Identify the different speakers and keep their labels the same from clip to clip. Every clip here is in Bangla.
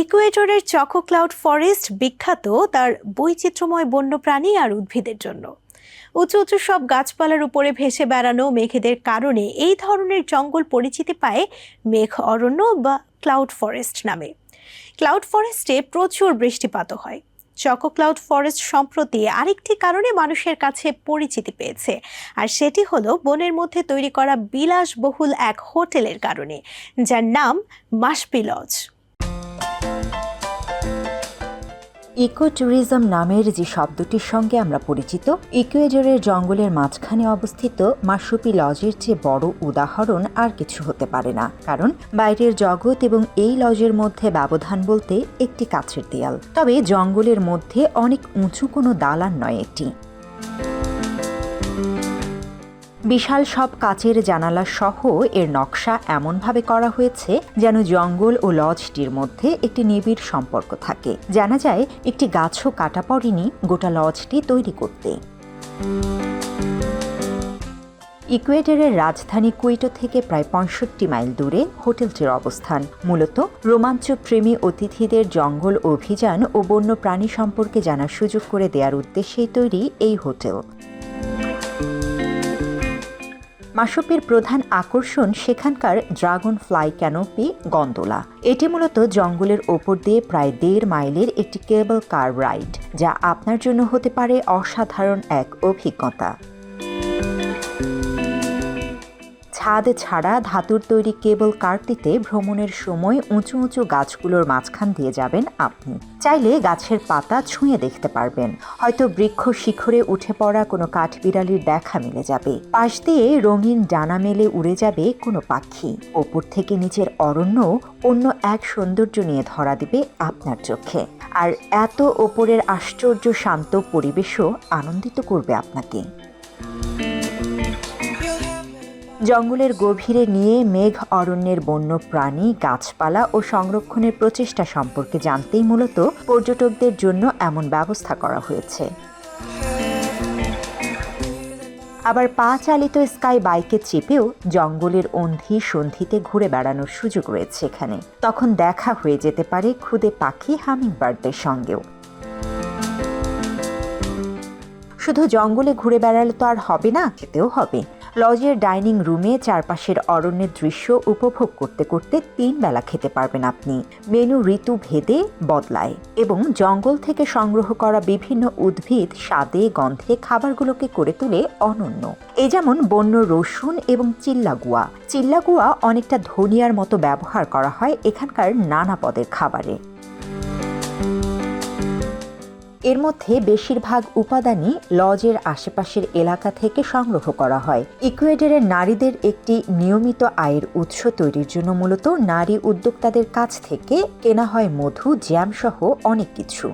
Speaker 1: ইকুয়েটরের চকো ক্লাউড ফরেস্ট বিখ্যাত তার বৈচিত্র্যময় বন্যপ্রাণী আর উদ্ভিদের জন্য। উঁচু উঁচু সব গাছপালার উপরে ভেসে বেড়ানো মেঘেদের কারণে এই ধরনের জঙ্গল পরিচিতি পায় মেঘ অরণ্য বা ক্লাউড ফরেস্ট নামে। ক্লাউড ফরেস্টে প্রচুর বৃষ্টিপাত হয়। চকো ক্লাউড ফরেস্ট সম্প্রতি আরেকটি কারণে মানুষের কাছে পরিচিতি পেয়েছে, আর সেটি হলো বনের মধ্যে তৈরি করা বিলাসবহুল এক হোটেলের কারণে, যার নাম মাসপি লজ
Speaker 2: ইকো ট্যুরিজম নামের যে শব্দটির সঙ্গে আমরা পরিচিত, ইকুয়েডরের জঙ্গলের মাঝখানে অবস্থিত মাসুপি লজের চেয়ে বড় উদাহরণ আর কিছু হতে পারে না, কারণ বাইরের জগৎ এবং এই লজের মধ্যে ব্যবধান বলতে একটি কাছের দেয়াল। তবে জঙ্গলের মধ্যে অনেক উঁচু কোনো দালান নয় এটি। বিশাল সব কাচের জানালা সহ এর নকশা এমনভাবে করা হয়েছে যেন জঙ্গল ও লজটির মধ্যে একটি নিবিড় সম্পর্ক থাকে। জানা যায়, একটি গাছও কাটা পড়েনি গোটা লজটি তৈরি করতে। ইকুয়েডরের রাজধানী কুইটো থেকে প্রায় পঁয়ষট্টি মাইল দূরে হোটেলটির অবস্থান। মূলত রোমাঞ্চ প্রেমী অতিথিদের জঙ্গল অভিযান ও বন্য প্রাণী সম্পর্কে জানার সুযোগ করে দেওয়ার উদ্দেশ্যেই তৈরি এই হোটেল। মাসপের প্রধান আকর্ষণ সেখানকার ড্রাগন ফ্লাই ক্যানোপি গন্দোলা এটি মূলত জঙ্গলের ওপর দিয়ে প্রায় দেড় মাইলের একটি কেবল কার রাইড, যা আপনার জন্য হতে পারে অসাধারণ এক অভিজ্ঞতা। ছাদ ছাড়া ধাতুর তৈরি কেবল কারটিতে ভ্রমণের সময় উঁচু উঁচু গাছগুলোর মাঝখান দিয়ে যাবেন আপনি। চাইলে গাছের পাতা ছুঁয়ে দেখতে পারবেন। হয়তো বৃক্ষ শিখরে উঠে পড়া কোনো কাঠবিড়ালির দেখা মিলে যাবে। পাশ দিয়ে রঙিন ডানা মেলে উড়ে যাবে কোনো পাখি। ওপর থেকে নিচের অরণ্য অন্য এক সৌন্দর্য নিয়ে ধরা দিবে আপনার চোখে। আর এত ওপরের আশ্চর্য শান্ত পরিবেশও আনন্দিত করবে আপনাকে। জঙ্গলের গভীরে নিয়ে মেঘ অরণ্যের বন্য প্রাণী, গাছপালা ও সংরক্ষণের প্রচেষ্টা সম্পর্কে জানতেই মূলত পর্যটকদের জন্য এমন ব্যবস্থা করা হয়েছে। আবার পা চালিত স্কাই বাইকে চেপেও জঙ্গলের অন্ধি সন্ধিতে ঘুরে বেড়ানোর সুযোগ রয়েছে এখানে। তখন দেখা হয়ে যেতে পারে খুদে পাখি হামিং হামিংবার্ডদের সঙ্গেও। শুধু জঙ্গলে ঘুরে বেড়ালে তো আর হবে না, খেতেও হবে। লজের ডাইনিং রুমে চারপাশের অরণ্যের দৃশ্য উপভোগ করতে করতে তিন বেলা খেতে পারবেন আপনি। মেনু ঋতু ভেদে বদলায় এবং জঙ্গল থেকে সংগ্রহ করা বিভিন্ন উদ্ভিদ, স্বাদে, গন্ধে খাবারগুলোকে করে তোলে অনন্য। এ যেমন বন্য রসুন এবং চিল্লাগুয়া। চিল্লাগুয়া অনেকটা ধনিয়ার মতো ব্যবহার করা হয় এখানকার নানা পদের খাবারে। এর মধ্যে বেশিরভাগ উপাদানই লজের আশেপাশের এলাকা থেকে সংগ্রহ করা হয়। ইকুয়েডরের নারীদের একটি নিয়মিত আয়ের উৎস তৈরির জন্য মূলত নারী উদ্যোক্তাদের কাছ থেকে কেনা হয় মধু জ্যাম সহ অনেক কিছু।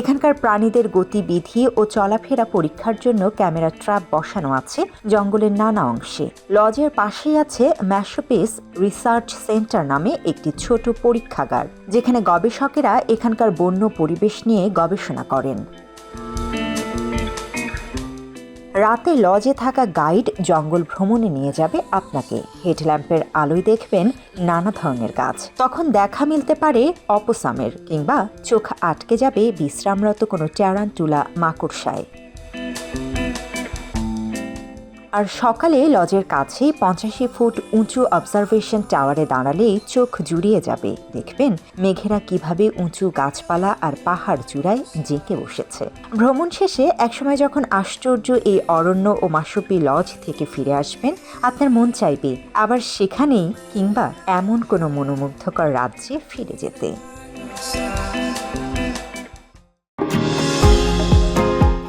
Speaker 2: এখানকার প্রাণীদের গতিবিধি ও চলাফেরা পরীক্ষার জন্য ক্যামেরা ট্র্যাপ বসানো আছে জঙ্গলের নানা অংশে। লজের পাশেই আছে ম্যাশোপিস রিসার্চ সেন্টার নামে একটি ছোট পরীক্ষাগার, যেখানে গবেষকেরা এখানকার বন্য পরিবেশ নিয়ে গবেষণা করেন। রাতে লজে থাকা গাইড জঙ্গল ভ্রমণে নিয়ে যাবে আপনাকে। হেডল্যাম্পের আলোয় দেখবেন নানা ধরনের গাছ। তখন দেখা মিলতে পারে অপসামের কিংবা চোখ আটকে যাবে বিশ্রামরত কোনো ট্যারান্টুলা মাকড়সায়। আর সকালে লজের কাছেই পঁচাশি ফুট উঁচু অবজারভেশন টাওয়ারে দাঁড়ালেই চোখ জুড়িয়ে যাবে। দেখবেন মেঘেরা কীভাবে উঁচু গাছপালা আর পাহাড় চূড়ায় জেঁকে বসেছে। ভ্রমণ শেষে একসময় যখন আশ্চর্য এই অরণ্য ও মাসুপি লজ থেকে ফিরে আসবেন, আপনার মন চাইবে আবার সেখানেই কিংবা এমন কোনো মনোমুগ্ধকর রাজ্যে ফিরে যেতে।